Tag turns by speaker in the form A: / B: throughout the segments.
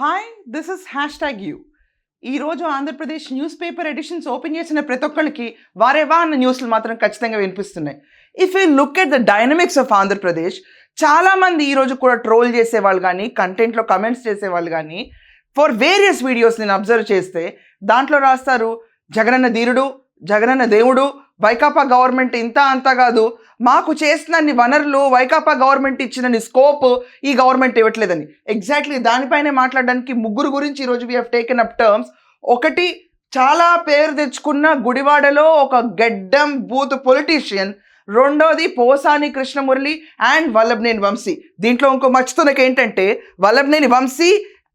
A: Hi this is hashtag you ఈరోజు Andhra Pradesh news paper editions open చేసిన ప్రతి ఒక్కరికి వారేవా అన్న న్యూస్లు మాత్రం ఖచ్చితంగా వినిపిస్తున్నాయి. If you look at the dynamics of Andhra Pradesh చాలామంది ఈరోజు కూడా ట్రోల్ చేసేవాళ్ళు కానీ కంటెంట్లో కమెంట్స్ చేసేవాళ్ళు కానీ ఫర్ వేరియస్ వీడియోస్ నేను అబ్జర్వ్ చేస్తే దాంట్లో రాస్తారు జగనన్న ధీరుడు జగనన్న దేవుడు వైకాపా గవర్నమెంట్ ఇంత అంత కాదు. మాకు చేసినన్ని వనరులు వైకాపా గవర్నమెంట్ ఇచ్చినన్ని స్కోప్ ఈ గవర్నమెంట్ ఇవ్వట్లేదని. ఎగ్జాక్ట్లీ దానిపైనే మాట్లాడడానికి ముగ్గురు గురించి ఈరోజు we have taken up terms ఒకటి చాలా పేరు తెచ్చుకున్న గుడివాడలో ఒక గెడ్డం బూత్ పొలిటీషియన్ రెండోది పోసాని కృష్ణమురళి అండ్ వల్లభనేని వంశీ. దీంట్లో ఇంకో మర్చితున్నకి ఏంటంటే వల్లభనేని వంశీ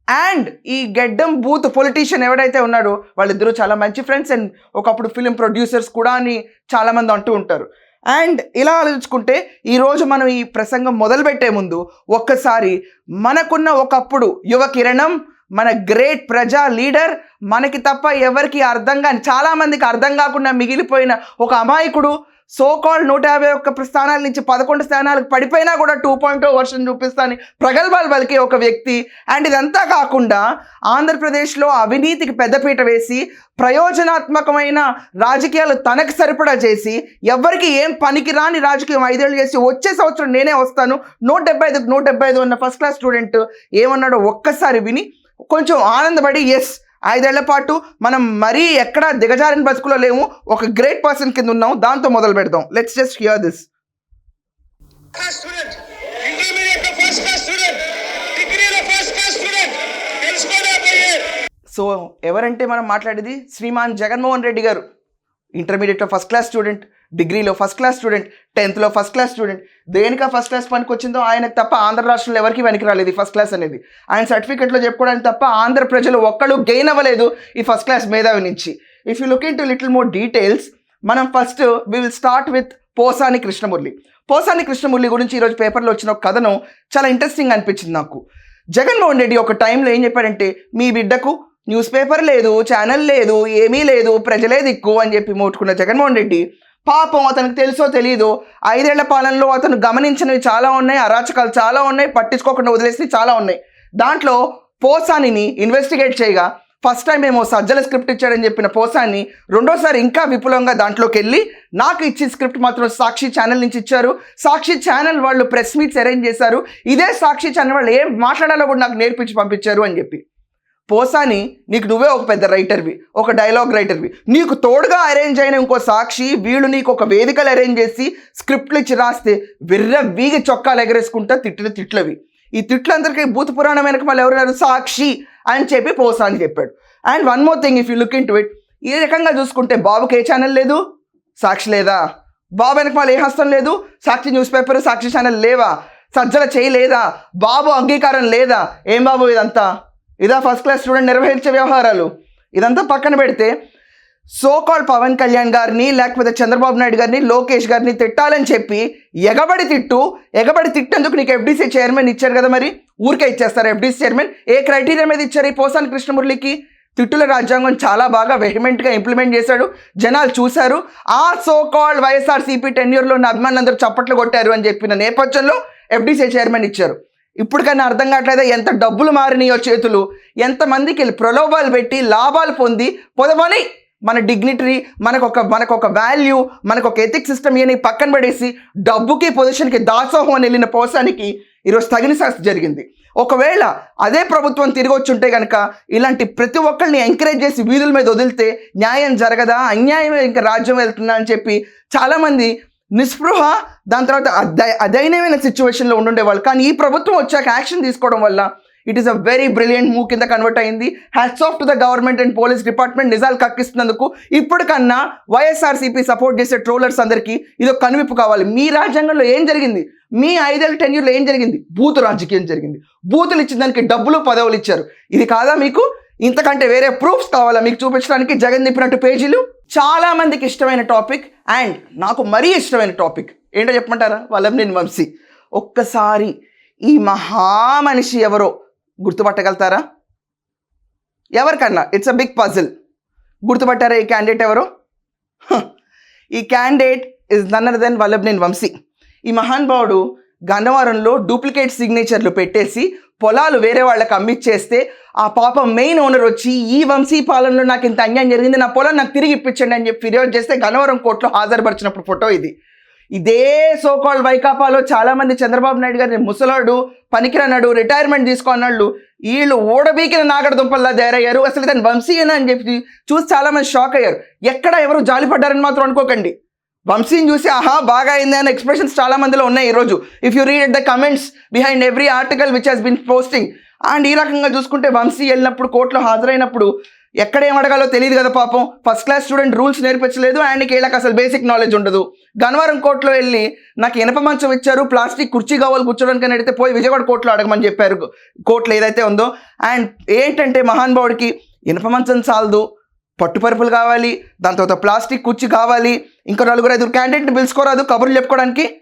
A: అండ్ ఈ గెడ్డం బూత్ పొలిటీషియన్ ఎవడైతే ఉన్నాడో వాళ్ళిద్దరూ చాలా మంచి ఫ్రెండ్స్ అండ్ ఒకప్పుడు ఫిలిం ప్రొడ్యూసర్స్ కూడా అని చాలామంది అంటూ ఉంటారు. అండ్ ఇలా ఆలోచించుకుంటే ఈరోజు మనం ఈ ప్రసంగం మొదలుపెట్టే ముందు ఒక్కసారి మనకున్న ఒకప్పుడు యువ కిరణం మన గ్రేట్ ప్రజా లీడర్ మనకి తప్ప ఎవరికి అర్థం కాని చాలామందికి అర్థం కాకుండా మిగిలిపోయిన ఒక అమాయకుడు సో కాల్ నూట యాభై ఒక్క స్థానాల నుంచి పదకొండు స్థానాలకు పడిపోయినా కూడా టూ పాయింట్ వర్షన్ చూపిస్తాని ప్రగల్భాలు పలికే ఒక వ్యక్తి. అండ్ ఇదంతా కాకుండా ఆంధ్రప్రదేశ్లో అవినీతికి పెద్దపీట వేసి ప్రయోజనాత్మకమైన రాజకీయాలు తనకు సరిపడా చేసి ఎవరికి ఏం పనికి రాని రాజకీయం ఐదేళ్ళు చేసి వచ్చే సంవత్సరం నేనే వస్తాను. నూట డెబ్బై ఐదు నూట డెబ్బై ఐదు ఉన్న ఫస్ట్ క్లాస్ స్టూడెంట్ ఏమన్నాడో ఒక్కసారి విని కొంచెం ఆనందపడి ఎస్ ఐదేళ్ళ పాటు మనం మరీ ఎక్కడ దిగజారిన బతుకులో లేము ఒక గ్రేట్ పర్సన్ కింద ఉన్నాం దాంతో మొదలు పెడదాం. Let's just hear this so ఎవరంటే మనం మాట్లాడేది శ్రీమాన్ జగన్మోహన్ రెడ్డి గారు. ఇంటర్మీడియట్లో ఫస్ట్ క్లాస్ స్టూడెంట్ డిగ్రీలో ఫస్ట్ క్లాస్ స్టూడెంట్ టెన్త్లో ఫస్ట్ క్లాస్ స్టూడెంట్. దేనికా ఫస్ట్ క్లాస్ పనికి వచ్చిందో ఆయనకు తప్ప ఆంధ్ర రాష్ట్రంలో ఎవరికి వెనక్కి రాలేదు ఫస్ట్ క్లాస్ అనేది. ఆయన సర్టిఫికెట్లో చెప్పుకోవడానికి తప్ప ఆంధ్ర ప్రజలు ఒక్కడు గెయిన్ అవ్వలేదు ఈ ఫస్ట్ క్లాస్ మేధావి నుంచి. If you look into little more details మనం first we will start with Posani Krishnamurali. Posani Krishnamurali గురించి ఈరోజు పేపర్లో వచ్చిన ఒక కథను చాలా ఇంట్రెస్టింగ్ అనిపించింది నాకు. జగన్మోహన్ రెడ్డి ఒక టైంలో ఏం చెప్పాడంటే మీ బిడ్డకు న్యూస్ పేపర్ లేదు ఛానల్ లేదు ఏమీ లేదు ప్రజలే దిక్కు అని చెప్పి మోటుకున్న జగన్మోహన్ రెడ్డి పాపం అతనికి తెలుసో తెలియదు ఐదేళ్ళ పాలనలో అతను గమనించినవి చాలా ఉన్నాయి అరాచకాలు చాలా ఉన్నాయి పట్టించుకోకుండా వదిలేసి చాలా ఉన్నాయి. దాంట్లో పోసానిని ఇన్వెస్టిగేట్ చేయగా ఫస్ట్ టైం ఏమో సజ్జల స్క్రిప్ట్ ఇచ్చాడని చెప్పిన పోసాన్ని రెండోసారి ఇంకా విపులంగా దాంట్లోకి వెళ్ళి నాకు ఇచ్చిన స్క్రిప్ట్ మాత్రం సాక్షి ఛానల్ నుంచి ఇచ్చారు. సాక్షి ఛానల్ వాళ్ళు ప్రెస్ మీట్స్ అరేంజ్ చేశారు. ఇదే సాక్షి ఛానల్ వాళ్ళు ఏం మాట్లాడాలో కూడా నాకు నేర్పించి పంపించారు అని చెప్పి. పోసాని నీకు నువ్వే ఒక పెద్ద రైటర్వి ఒక డైలాగ్ రైటర్వి నీకు తోడుగా అరేంజ్ అయిన ఇంకో సాక్షి వీళ్ళు నీకు ఒక వేదికలు అరేంజ్ చేసి స్క్రిప్ట్లు ఇచ్చి రాస్తే విర్ర వీగి చొక్కాలు ఎగరేసుకుంటా తిట్టిన తిట్లవి. ఈ తిట్లందరికీ భూత పురాణం వెనక మళ్ళీ ఎవరున్నారు? సాక్షి అని చెప్పి పోసాని చెప్పాడు. And one more thing if you look into it ఈ రకంగా చూసుకుంటే బాబుకి ఏ ఛానల్ లేదు? సాక్షి లేదా? బాబు వెనక మళ్ళీ ఏ హస్తం లేదు? Sakshi news paper Sakshi channel లేవా? సజ్జల చేయలేదా బాబు అంగీకారం లేదా? ఏం బాబు ఇదంతా? ఇదా ఫస్ట్ క్లాస్ స్టూడెంట్ నిర్వహించే వ్యవహారాలు. ఇదంతా పక్కన పెడితే సోకాల్ పవన్ కళ్యాణ్ గారిని లేకపోతే చంద్రబాబు నాయుడు గారిని లోకేష్ గారిని తిట్టాలని చెప్పి ఎగబడి తిట్టు ఎగబడి తిట్టేందుకు నీకు ఎఫ్డీసీ చైర్మన్ ఇచ్చారు కదా మరి? ఊరికే ఇచ్చేస్తారు ఎఫ్డీసీ చైర్మన్ ఏ క్రైటీరియా మీద ఇచ్చారు ఈ పోసాని కృష్ణమురళికి? తిట్టుల రాజ్యాంగం చాలా బాగా వెహిమెంట్గా ఇంప్లిమెంట్ చేశాడు. జనాలు చూశారు. ఆ సో కాల్డ్ వైఎస్ఆర్సీపీ టెన్యూర్లో ఉన్న అభిమానులందరూ చప్పట్లు కొట్టారు అని చెప్పిన నేపథ్యంలో ఎఫ్డీసీ చైర్మన్ ఇచ్చారు. ఇప్పటికైనా అర్థం కావట్లేదా? ఎంత డబ్బులు మారినాయో చేతులు. ఎంతమందికి వెళ్ళి ప్రలోభాలు పెట్టి లాభాలు పొంది పొదవని మన డిగ్నిటరీ మనకు ఒక మనకు ఒక వాల్యూ మనకు ఒక ఎథిక్ సిస్టమ్ ఇవన్నీ పక్కన పడేసి డబ్బుకి పొజిషన్కి దాసోహం అని వెళ్ళిన పోసానికి ఈరోజు తగిన శాస్త్ర జరిగింది. ఒకవేళ అదే ప్రభుత్వం తిరిగి వచ్చి ఉంటే కనుక ఇలాంటి ప్రతి ఒక్కరిని ఎంకరేజ్ చేసి వీధుల మీద వదిలితే న్యాయం జరగదా? అన్యాయమే ఇంకా రాజ్యం వెళ్తుందా అని చెప్పి చాలామంది నిస్పృహ దాని తర్వాత అదై- అదైనమైన సిచ్యువేషన్లో ఉండుండేవాళ్ళు కానీ ఈ ప్రభుత్వం వచ్చాక యాక్షన్ తీసుకోవడం వల్ల it is a very brilliant move కింద కన్వర్ట్ అయింది. Hats off to the government and police department నిజాలు కక్కిస్తున్నందుకు ఇప్పటికన్నా వైఎస్ఆర్సీపీ సపోర్ట్ చేసే ట్రోలర్స్ అందరికీ ఇది ఒక కనువిప్పు కావాలి. మీ రాజ్యాంగంలో ఏం జరిగింది? మీ ఐదేళ్ళ టెన్యూర్లో ఏం జరిగింది? బూతు రాజకీయం జరిగింది. బూతులు ఇచ్చిన దానికి డబ్బులు పదవులు ఇచ్చారు. ఇది కాదా మీకు? ఇంతకంటే వేరే ప్రూఫ్స్ కావాలా? మీకు చూపించడానికి జగన్ నింపినట్టు పేజీలు? చాలా మందికి ఇష్టమైన టాపిక్ అండ్ నాకు మరీ ఇష్టమైన టాపిక్ ఏంటో చెప్పమంటారా? వల్లభనేని వంశీ. ఒక్కసారి ఈ మహామనిషి ఎవరో గుర్తుపట్టగలుగుతారా? ఎవరికన్నా? ఇట్స్ అ బిగ్ పజిల్ గుర్తుపట్టారా ఈ క్యాండిడేట్ ఎవరు? ఈ candidate is none other than Vallabhaneni Vamsi. ఈ మహానుభావుడు గన్నవరంలో డూప్లికేట్ సిగ్నేచర్లు పెట్టేసి పొలాలు వేరే వాళ్ళకి అమ్మిచ్చేస్తే ఆ పాప మెయిన్ ఓనర్ వచ్చి ఈ వంశీ పాలనలో నాకు ఇంత అన్యాయం జరిగింది నా పొలం నాకు తిరిగి ఇప్పించండి అని చెప్పి ఫిర్యాదు చేస్తే గన్నవరం కోర్టులో హాజరుపరిచినప్పుడు ఫోటో ఇది. ఇదే సోకాల్ వైకాపాలో చాలా మంది చంద్రబాబు నాయుడు గారిని ముసలాడు పనికిరన్నాడు రిటైర్మెంట్ తీసుకున్నాళ్ళు వీళ్ళు ఓడబీకిన నాగడ దుంపల్లా తయారయ్యారు. అసలు దాని వంశీయన అని చెప్పి చూసి చాలా మంది షాక్ అయ్యారు. ఎక్కడ ఎవరు జాలిపడ్డారని మాత్రం అనుకోకండి. వంశీని చూసి ఆహా బాగా అయింది అనే ఎక్స్ప్రెషన్స్ చాలా మందిలో ఉన్నాయి ఈరోజు if you read the comments behind every article which has been posting and ఈ రకంగా చూసుకుంటే వంశీ వెళ్ళినప్పుడు కోర్టులో హాజరైనప్పుడు ఎక్కడ ఏం అడగాలో తెలియదు కదా పాపం. ఫస్ట్ క్లాస్ స్టూడెంట్ రూల్స్ నేర్పించలేదు అండ్ వీళ్ళకి అసలు బేసిక్ నాలెడ్జ్ ఉండదు. గన్నవరం కోర్టులో వెళ్ళి నాకు ఇనప మంచం ఇచ్చారు ప్లాస్టిక్ కుర్చీ కావాలి కూర్చోడానికి అని అడిగితే పోయి విజయవాడ కోర్టులో అడగమని చెప్పారు. కోర్టులో ఏదైతే ఉందో అండ్ ఏంటంటే మహానుభావుడికి ఇనప మంచం చాలదు పట్టుపరుపులు కావాలి దాని తర్వాత ప్లాస్టిక్ కుర్చీ కావాలి ఇంకా నలుగురు ఐదుగురు క్యాండిడేట్ని పిలుచుకోరాదు కబుర్లు చెప్పుకోవడానికి.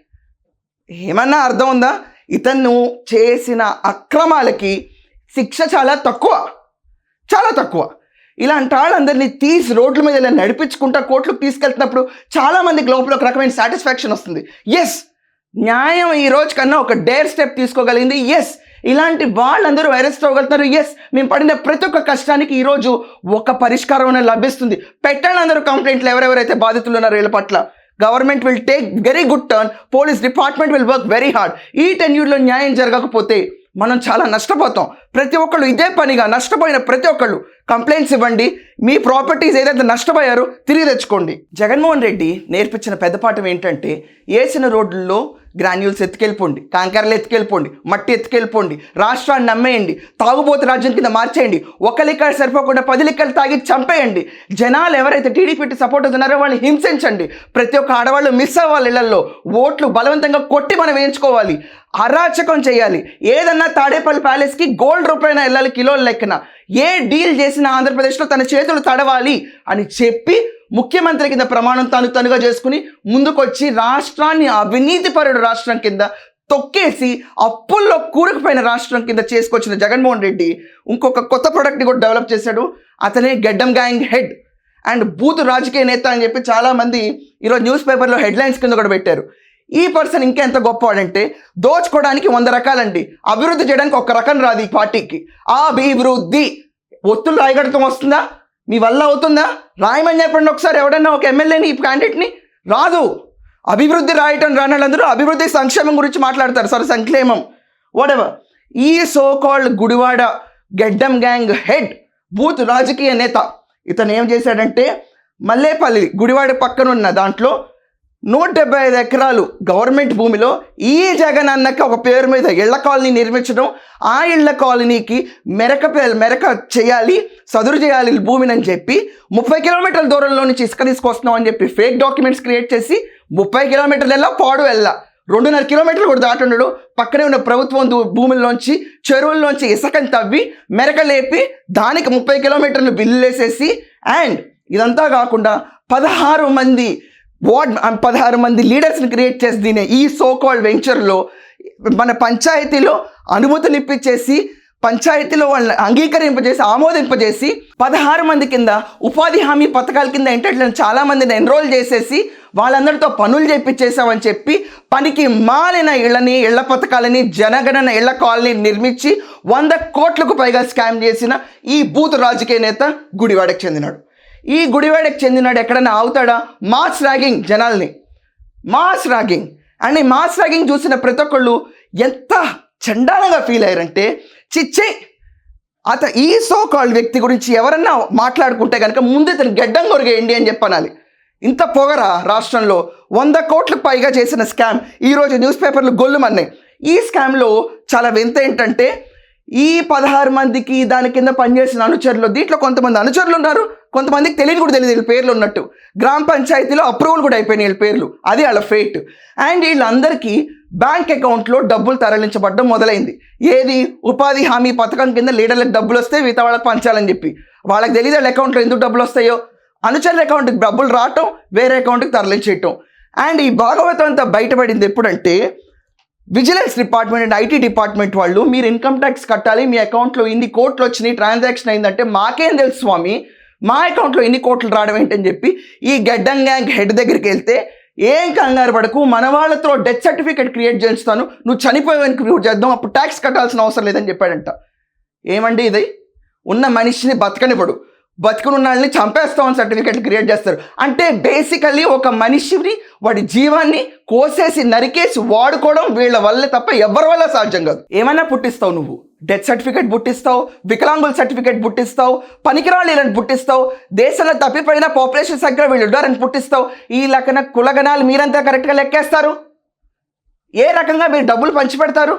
A: ఏమన్నా అర్థం ఉందా? ఇతను చేసిన అక్రమాలకి శిక్ష చాలా తక్కువ చాలా తక్కువ. ఇలాంటి వాళ్ళందరినీ తీసి రోడ్ల మీద ఇలా నడిపించుకుంటా కోర్టులకు తీసుకెళ్తున్నప్పుడు చాలామందికి లోపల ఒక రకమైన సాటిస్ఫాక్షన్ వస్తుంది. ఎస్ న్యాయం ఈ రోజు కన్నా ఒక డేర్ స్టెప్ తీసుకోగలిగింది. ఎస్ ఇలాంటి వాళ్ళందరూ వైరస్ అవ్వగలుగుతారు ఎస్ మేము పడిన ప్రతి ఒక్క కష్టానికి ఈరోజు ఒక పరిష్కారం అనేది లభిస్తుంది. పెట్టండి అందరూ కంప్లైంట్లు ఎవరెవరైతే బాధితులు ఉన్నారో వీళ్ళ పట్ల. Government will take very good turn police department will work very hard ఈ టెన్యూర్లో న్యాయం జరగకపోతే మనం చాలా నష్టపోతాం. ప్రతి ఒక్కళ్ళు ఇదే పనిగా నష్టపోయిన ప్రతి ఒక్కళ్ళు. కంప్లైంట్స్ ఇవ్వండి. మీ ప్రాపర్టీస్ ఏదైతే నష్టపోయారో తిరిగి తెచ్చుకోండి. జగన్మోహన్ రెడ్డి నేర్పించిన పెద్ద పాఠం ఏంటంటే వేసిన రోడ్లలో గ్రాన్యూల్స్ ఎత్తుకెళ్ళిపోండి కాంకర్లు ఎత్తుకెళ్ళిపోండి మట్టి ఎత్తుకెళ్ళిపోండి రాష్ట్రాన్ని నమ్మేయండి తాగుబోతు రాజ్యం కింద మార్చేయండి ఒక లిక్కలు సరిపోకుండా పది లిక్కలు తాగి చంపేయండి. జనాలు ఎవరైతే టీడీపీకి సపోర్టర్స్ ఉన్నారో వాళ్ళని హింసించండి. ప్రతి ఒక్క ఆడవాళ్ళు మిస్ అవ్వాలి ఇళ్ళలో. ఓట్లు బలవంతంగా కొట్టి మనం వేయించుకోవాలి. అరాచకం చేయాలి. ఏదన్నా తాడేపల్లి ప్యాలెస్కి గోల్డ్ రూపాయన వెళ్ళాలి కిలోల లెక్కన. ఏ డీల్ చేసినా ఆంధ్రప్రదేశ్లో తన చేతులు తడవాలి అని చెప్పి ముఖ్యమంత్రి కింద ప్రమాణం తాను తనుగా చేసుకుని ముందుకొచ్చి రాష్ట్రాన్ని అవినీతిపరుడు రాష్ట్రం కింద తొక్కేసి అప్పుల్లో కూరుకుపోయిన రాష్ట్రం కింద చేసుకొచ్చిన జగన్మోహన్ రెడ్డి ఇంకొక కొత్త ప్రోడక్ట్ని కూడా డెవలప్ చేశాడు. అతనే గెడ్డం గ్యాంగ్ హెడ్ అండ్ బూత్ రాజకీయ నేత అని చెప్పి చాలామంది ఈరోజు న్యూస్ పేపర్లో హెడ్లైన్స్ కింద కూడా పెట్టారు. ఈ పర్సన్ ఇంకా ఎంత గొప్పవాడంటే దోచుకోవడానికి వంద రకాలండి. అభివృద్ధి చేయడానికి ఒక రకం రాదు ఈ పార్టీకి. అభివృద్ధి ఒత్తులు రాయగడతం వస్తుందా? మీ వల్ల అవుతుందా? రాయమని చెప్పండి ఒకసారి. ఎవడన్నా ఒక ఎమ్మెల్యేని ఈ క్యాండిడేట్ని రాదు. అభివృద్ధి రాయటం రానోళ్ళందరూ అభివృద్ధి సంక్షేమం గురించి మాట్లాడతారు. సరే సంక్షేమం. వాటెవర్ ఈ సో కాల్డ్ గుడివాడ గెడ్డం గ్యాంగ్ హెడ్ బూత్ రాజకీయ నేత ఇతను ఏం చేశాడంటే మల్లేపల్లి గుడివాడ పక్కనున్న దాంట్లో నూట డెబ్బై ఐదు ఎకరాలు గవర్నమెంట్ భూమిలో ఈ జగన్ అన్నకి ఒక పేరు మీద ఇళ్ళ కాలనీ నిర్మించడం ఆ ఇళ్ళ కాలనీకి మెరక మెరక చేయాలి సదురు చేయాలి భూమిని అని చెప్పి ముప్పై కిలోమీటర్ల దూరంలో నుంచి ఇసుక తీసుకొస్తున్నాం అని చెప్పి ఫేక్ డాక్యుమెంట్స్ క్రియేట్ చేసి ముప్పై కిలోమీటర్లు వెళ్ళా పాడు వెళ్ళా. రెండున్నర కిలోమీటర్లు కూడా దాటుండడు పక్కనే ఉన్న ప్రభుత్వం భూముల్లోంచి చెరువుల్లోంచి ఇసుకని తవ్వి మెరక లేపి దానికి ముప్పై కిలోమీటర్లు బిల్లు వేసేసి అండ్ ఇదంతా కాకుండా పదహారు మంది వార్డ్ పదహారు మంది లీడర్స్ని క్రియేట్ చేసి దీని ఈ సో కాల్డ్ వెంచర్లో మన పంచాయతీలో అనుమతులు ఇప్పించేసి పంచాయతీలో వాళ్ళని అంగీకరింపజేసి ఆమోదింపజేసి పదహారు మంది కింద ఉపాధి హామీ పథకాల కింద ఎంటర్లను చాలామందిని ఎన్రోల్ చేసేసి వాళ్ళందరితో పనులు చేపించేసామని చెప్పి పనికి మాలిన ఇళ్ళని ఇళ్ళ పథకాలని జనగణన ఇళ్ళ కాలనీ నిర్మించి వంద కోట్లకు పైగా స్కామ్ చేసిన ఈ బూత్ రాజకీయ నేత గుడివాడకు చెందినాడు. ఈ గుడివాడకు చెందినాడు ఎక్కడైనా ఆగుతాడా? మాస్ ర్యాగింగ్ జనాల్ని. Mass ragging. అండ్ ఈ మాస్ ర్యాగింగ్ చూసిన ప్రతి ఒక్కళ్ళు ఎంత చండాలంగా ఫీల్ అయ్యారంటే చిచ్చే! అత ఈ సో కాల్డ్ వ్యక్తి గురించి ఎవరన్నా మాట్లాడుకుంటే కనుక ముందు ఇతను గడ్డం కొరిగేయండి అని చెప్పనాలి. ఇంత పొగరా రాష్ట్రంలో వంద కోట్లకు పైగా చేసిన స్కామ్ ఈరోజు న్యూస్ పేపర్లు గొల్లుమన్నాయి. ఈ స్కామ్లో చాలా వింత ఏంటంటే ఈ పదహారు మందికి దాని కింద పనిచేసిన అనుచరులు దీంట్లో కొంతమంది అనుచరులు ఉన్నారు కొంతమందికి తెలియని కూడా తెలియదు వీళ్ళ పేర్లు ఉన్నట్టు. గ్రామ పంచాయతీలో అప్రూవల్ కూడా అయిపోయినాయి వీళ్ళ పేర్లు. అది వాళ్ళ ఫేట్ అండ్ వీళ్ళందరికీ బ్యాంక్ అకౌంట్లో డబ్బులు తరలించబడడం మొదలైంది. ఏది? ఉపాధి హామీ పథకం కింద లీడర్లకు డబ్బులు వస్తే మిగతా వాళ్ళకి పంచాలని చెప్పి. వాళ్ళకి తెలియదు వాళ్ళ అకౌంట్లో ఎందుకు డబ్బులు వస్తాయో. అనుచరుల అకౌంట్కి డబ్బులు రావటం వేరే అకౌంట్కి తరలించేయటం. అండ్ ఈ భాగవతం అంతా బయటపడింది ఎప్పుడంటే vigilance department and IT department వాళ్ళు మీరు ఇన్కమ్ ట్యాక్స్ కట్టాలి మీ అకౌంట్లో ఇన్ని కోట్లు వచ్చినాయి ట్రాన్సాక్షన్ అయిందంటే మాకేం తెలుసు స్వామి? మా అకౌంట్లో ఎన్ని కోట్లు రావడం ఏంటని చెప్పి ఈ గడ్డం గ్యాంగ్ హెడ్ దగ్గరికి వెళ్తే ఏం కంగారు పడకు మన వాళ్ళతో డెత్ సర్టిఫికేట్ క్రియేట్ చేస్తాను నువ్వు చనిపోయావని క్రియేట్ చేద్దాం అప్పుడు ట్యాక్స్ కట్టాల్సిన అవసరం లేదని చెప్పాడంట. ఏమండి ఇది? ఉన్న మనిషిని బతకనివ్వడు. బతుకున్న వాళ్ళని చంపేస్తామని సర్టిఫికెట్లు క్రియేట్ చేస్తారు. అంటే బేసికల్లీ ఒక మనిషిని వాడి జీవాన్ని కోసేసి నరికేసి వాడుకోవడం వీళ్ళ వల్లే తప్ప ఎవరి వల్ల సాధ్యం కాదు. ఏమైనా పుట్టిస్తావు నువ్వు. డెత్ సర్టిఫికేట్ పుట్టిస్తావు వికలాంగుల సర్టిఫికేట్ పుట్టిస్తావు పనికిరాళ్ళు పుట్టిస్తావు దేశంలో తప్పిపోయిన పాపులేషన్ సంఖ్య వీళ్ళు ఉన్నారని పుట్టిస్తావు. ఈ లెక్కన కులగణాలు మీరంతా కరెక్ట్గా లెక్కేస్తారు. ఏ రకంగా మీరు డబ్బులు పంచిపెడతారు?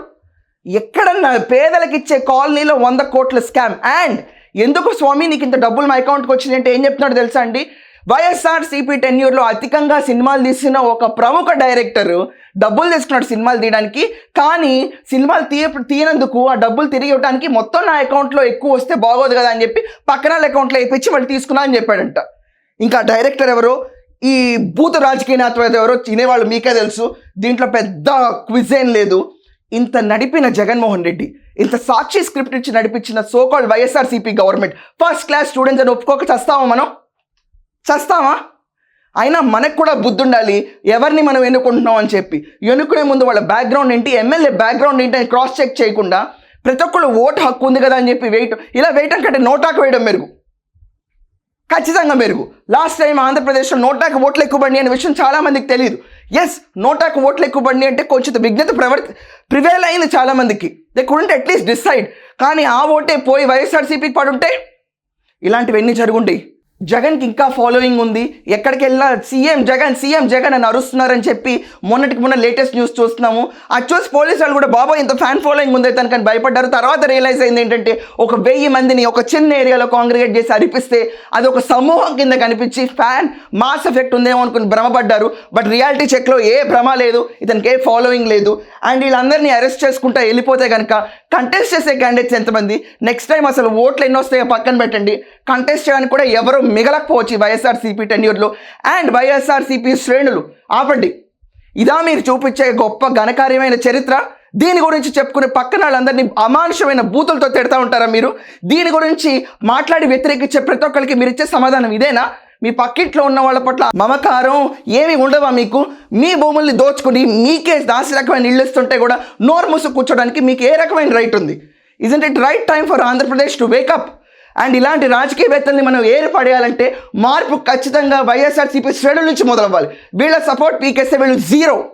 A: ఎక్కడన్నా పేదలకు ఇచ్చే కాలనీలో వంద కోట్ల స్కామ్ అండ్ ఎందుకు స్వామి నీకు ఇంత డబ్బులు మా అకౌంట్కి వచ్చింది అంటే ఏం చెప్తున్నాడు తెలుసా అండి? వైఎస్ఆర్ సిపి టెన్యూర్లో అధికంగా సినిమాలు తీసిన ఒక ప్రముఖ డైరెక్టర్ డబ్బులు తీసుకున్నాడు సినిమాలు తీయడానికి. కానీ సినిమాలు తీయ తీయనందుకు ఆ డబ్బులు తిరిగి ఇవ్వడానికి మొత్తం నా అకౌంట్లో ఎక్కువ వస్తే బాగోదు కదా అని చెప్పి పక్కన వాళ్ళ అకౌంట్లో వేయించి మళ్ళీ తీసుకున్నా అని చెప్పాడంట. ఇంకా డైరెక్టర్ ఎవరు? ఈ భూత రాజకీయ నేతవేత్త ఎవరో తినేవాళ్ళు మీకే తెలుసు. దీంట్లో పెద్ద క్విజ్ ఏం లేదు. ఇంత నడిపిన జగన్మోహన్ రెడ్డి ఇంత సాక్షి స్క్రిప్ట్ ఇచ్చి నడిపించిన so called YSRCP government first class students అని ఒప్పుకోక చస్తామా మనం? చస్తామా? అయినా మనకు కూడా బుద్ధి ఉండాలి ఎవరిని మనం ఎన్నుకుంటున్నాం అని చెప్పి. ఎన్నుకునే ముందు వాళ్ళ బ్యాక్గ్రౌండ్ ఏంటి ఎమ్మెల్యే బ్యాక్గ్రౌండ్ ఏంటి అని క్రాస్ చెక్ చేయకుండా ప్రతి ఒక్కళ్ళు ఓటు హక్కు ఉంది కదా అని చెప్పి వేయటం ఇలా వేయటం కంటే నోటాకు వేయడం మెరుగు. ఖచ్చితంగా మెరుగు. లాస్ట్ టైం ఆంధ్రప్రదేశ్లో నోటాకు ఓట్లు ఎక్కువ పడినాయి అనే విషయం చాలామందికి తెలియదు ఎస్ నోటాకు ఓట్లు ఎక్కువ పడినాయి అంటే కొంచెం విజ్ఞత ప్రవర్తి ప్రివేల్ అయింది చాలా మందికి దే కుడెంట్ అట్లీస్ట్ డిసైడ్ కానీ ఆ ఓటే పోయి వైఎస్ఆర్సీపీకి పడుంటే ఇలాంటివన్నీ జరుగుంటాయి జగన్కి ఇంకా ఫాలోయింగ్ ఉంది. ఎక్కడికి వెళ్ళినా సీఎం జగన్ సీఎం జగన్ అని అరుస్తున్నారని చెప్పి మొన్నటికి మొన్న లేటెస్ట్ న్యూస్ చూస్తున్నాము. అది చూసి పోలీసు వాళ్ళు కూడా బాబా ఇంత ఫ్యాన్ ఫాలోయింగ్ ఉంది తనకని భయపడ్డారు. తర్వాత రియలైజ్ అయింది ఏంటంటే ఒక వెయ్యి మందిని ఒక చిన్న ఏరియాలో కాంగ్రిగేట్ చేసి అరిపిస్తే అది ఒక సమూహం కింద కనిపించి ఫ్యాన్ మాస్ ఎఫెక్ట్ ఉందేమో అనుకుని భ్రమపడ్డారు. బట్ రియాలిటీ చెక్లో ఏ భ్రమ లేదు. ఇతనికి ఏ ఫాలోయింగ్ లేదు. అండ్ వీళ్ళందరినీ అరెస్ట్ చేసుకుంటా వెళ్ళిపోతే కనుక కంటెస్ట్ చేసే క్యాండిడేట్స్ ఎంతమంది? నెక్స్ట్ టైం అసలు ఓట్లు ఎన్ని వస్తాయో పక్కన పెట్టండి. కంటెస్ట్ చేయడానికి కూడా ఎవరు మిగలకపోవచ్చు వైఎస్ఆర్సీపీ టెన్యూర్లు అండ్ వైఎస్ఆర్సీపీ శ్రేణులు. ఆపండి. ఇదా మీరు చూపించే గొప్ప ఘనకార్యమైన చరిత్ర. దీని గురించి చెప్పుకునే పక్కన వాళ్ళందరినీ అమానుషమైన బూతులతో తిడతా ఉంటారా మీరు? దీని గురించి మాట్లాడి వ్యతిరేకించే ప్రతి ఒక్కరికి మీరు ఇచ్చే సమాధానం ఇదేనా? మీ పక్కింట్లో ఉన్న వాళ్ళ పట్ల మమకారం ఏమి ఉండవా మీకు? మీ భూముల్ని దోచుకుని మీకే దాసి రకమైన ఇల్లు ఇస్తుంటే కూడా నోరు మూసు కూర్చోడానికి మీకు ఏ రకమైన రైట్ ఉంది? Isn't it right time for Andhra Pradesh to wake up and ఇలాంటి రాజకీయవేత్తల్ని మనం ఏర్పడేయాలంటే మార్పు ఖచ్చితంగా వైఎస్ఆర్సీపీ శ్రేణుల నుంచి మొదలవ్వాలి. వీళ్ళ సపోర్ట్ పీకేసే వీళ్ళు జీరో.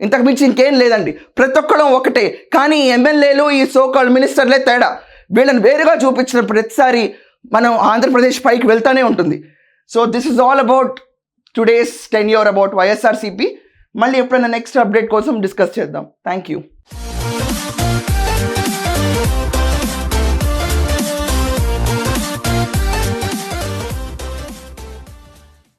A: ఇంతకు మించి ఇంకేం లేదండి. ప్రతి ఒక్కడం ఒకటే. కానీ ఎమ్మెల్యేలు ఈ సోకాల్ మినిస్టర్లే తేడా. వీళ్ళని వేరుగా చూపించిన ప్రతిసారి మనం ఆంధ్రప్రదేశ్ పైకి వెళ్తానే ఉంటుంది. So this is all about today's ten year about YSRCP. మళ్ళీ ఎప్పుడైనా నెక్స్ట్ అప్డేట్ కోసం డిస్కస్ చేద్దాం. Thank you